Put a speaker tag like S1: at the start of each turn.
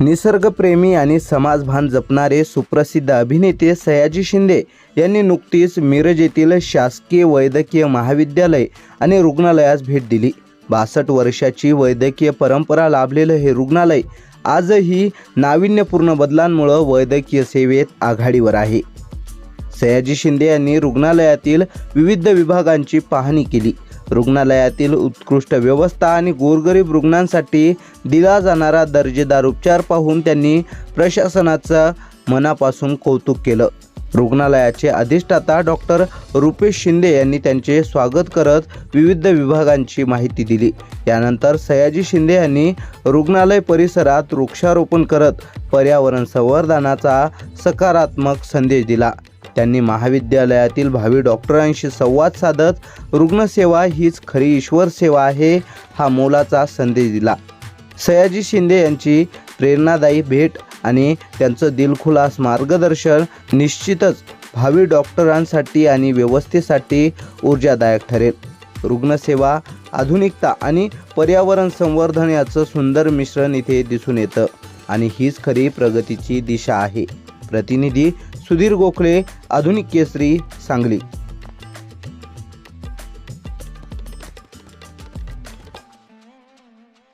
S1: निसर्गप्रेमी आणि समाजभान जपणारे सुप्रसिद्ध अभिनेते सयाजी शिंदे यांनी नुकतीच मिरज येथील शासकीय वैद्यकीय महाविद्यालय आणि रुग्णालयास भेट दिली. बासष्ट वर्षाची वैद्यकीय परंपरा लाभलेलं हे रुग्णालय आजही नाविन्यपूर्ण बदलांमुळं वैद्यकीय सेवेत आघाडीवर आहे. सयाजी शिंदे यांनी रुग्णालयातील विविध विभागांची पाहणी केली. रुग्णालयातील उत्कृष्ट व्यवस्था आणि गोरगरीब रुग्णांसाठी दिला जाणारा दर्जेदार उपचार पाहून त्यांनी प्रशासनाचं मनापासून कौतुक केलं. रुग्णालयाचे अधिष्ठाता डॉक्टर रुपेश शिंदे यांनी त्यांचे स्वागत करत विविध विभागांची माहिती दिली. यानंतर सयाजी शिंदे यांनी रुग्णालय परिसरात वृक्षारोपण करत पर्यावरण संवर्धनाचा सकारात्मक संदेश दिला. त्यांनी महाविद्यालयातील भावी डॉक्टरांशी संवाद साधत रुग्णसेवा हीच खरी ईश्वर सेवा आहे हा मोलाचा संदेश दिला. सयाजी शिंदे यांची प्रेरणादायी भेट आणि त्यांचं दिलखुलास मार्गदर्शन निश्चितच भावी डॉक्टरांसाठी आणि व्यवस्थेसाठी ऊर्जादायक ठरेल. रुग्णसेवा आधुनिकता आणि पर्यावरण संवर्धन याचं सुंदर मिश्रण इथे दिसून येतं आणि हीच खरी प्रगतीची दिशा आहे. प्रतिनिधी सुधीर गोखले आधुनिक केसरी सांगली.